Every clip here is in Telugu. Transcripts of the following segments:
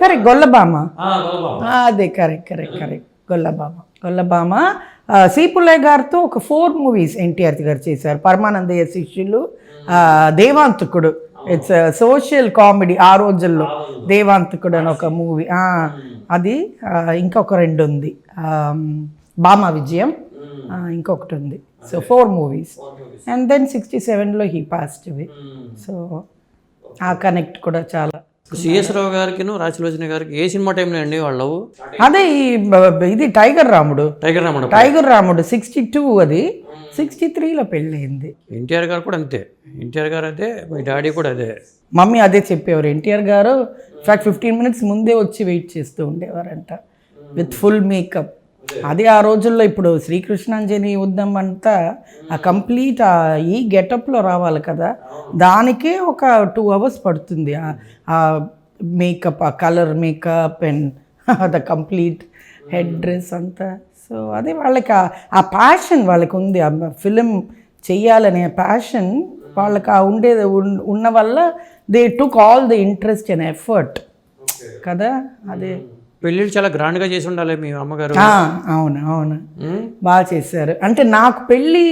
కరెక్ట్ గొల్లబామ. అదే correct correct correct. Gollabhama. Gollabhama C Pullaiah గారితో ఒక ఫోర్ మూవీస్ ఎన్టీఆర్ గారు చేశారు. పరమానందయ్య శిష్యులు దేవాంతకుడు. ఇట్స్ సోషల్ కామెడీ ఆ రోజుల్లో దేవాంతకుడు అని ఒక మూవీ. అది ఆ, ఇంకొక రెండు ఉంది. బామ విజయం. ఆ, ఇంకొకటి ఉంది. So four movies and then sixty సెవెన్లో హీ పాస్ట్ అవి సో ఆ కనెక్ట్ కూడా చాలా సిఎస్ రావు గారికి రాజలోచన గారికి ఏ సినిమా టైంలో అండి వాళ్ళ అదే ఈ ఇది టైగర్ రాముడు. టైగర్ రామణ టైగర్ రాముడు సిక్స్టీ టూ అది. సిక్స్టీ త్రీలో పెళ్ళయింది. ఎన్టీఆర్ గారు కూడా అంతే. ఎన్టీఆర్ గారు అదే మీ డాడీ కూడా అదే. మమ్మీ అదే చెప్పేవారు. ఎన్టీఆర్ గారు ఇన్ఫాక్ట్ ఫిఫ్టీన్ మినిట్స్ ముందే వచ్చి వెయిట్ చేస్తూ ఉండేవారంట. విత్ ఫుల్ మేకప్ అది ఆ రోజుల్లో ఇప్పుడు శ్రీకృష్ణాంజలి యుద్ధం అంతా ఆ కంప్లీట్ ఈ గెటప్లో రావాలి కదా. దానికే ఒక టూ అవర్స్ పడుతుంది. ఆ- మేకప్ ఆ colour makeup and the complete head dress అంతా. సో అదే వాళ్ళకి ఆ- ప్యాషన్ వాళ్ళకి ఉంది. ఆ ఫిలిం చెయ్యాలనే ప్యాషన్ వాళ్ళకి ఆ ఉండేది ఉన్- ఉన్న వల్ల they took all the interest and effort కదా? అదే. పెళ్ళిళ్ళు చాలా గ్రాండ్గా చేసి ఉండాలి మీ అమ్మగారు. అవును అవును. బాగా చేశారు. అంటే నాకు పెళ్ళి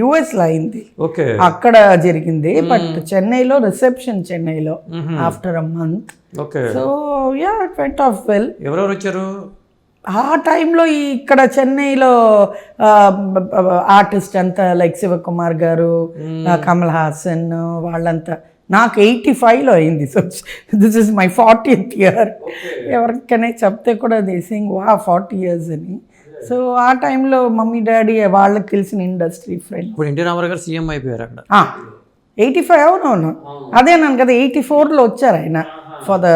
యుఎస్లో అయింది. ఓకే. అక్కడ జరిగింది. బట్ చెన్నైలో రిసెప్షన్ చెన్నైలో after a month. Okay. So yeah it went off well. ఎవరెవరు వచ్చారు? ఆ టైంలో ఈ ఇక్కడ చెన్నైలో ఆర్టిస్ట్ అంతా లైక్ శివకుమార్ గారు కమల్ హాసన్ వాళ్ళంతా. నాకు ఎయిటీ ఫైవ్లో అయింది. So this is my fortieth year ఎవరికైనా చెప్తే కూడా దేసింగ్ వా ఫార్టీ ఇయర్స్ అని. సో ఆ టైంలో మమ్మీ డాడీ వాళ్ళకి తెలిసిన ఇండస్ట్రీ ఫ్రెండ్ ఇప్పుడు ఎన్టీ రామారావు గారు సీఎం అయిపోయారు అక్కడ. ఎయిటీ ఫైవ్ అవునవును అదే నన్ను కదా ఎయిటీ ఫోర్లో వచ్చారు ఆయన. For the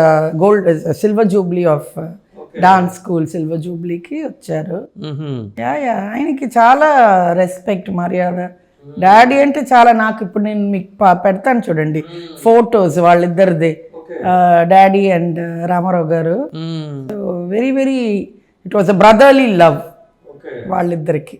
gold silver jubilee of dance school silver జూబ్లీకి వచ్చారు. యా యా ఆయనకి చాలా రెస్పెక్ట్ మర్యాద. డాడీ అంటే చాలా నాకు ఇప్పుడు నేను మీకు పెడతాను చూడండి. Photos వాళ్ళిద్దరిది. Daddy and Rama Rao garu. Very very it was a brotherly love వాళ్ళిద్దరికి.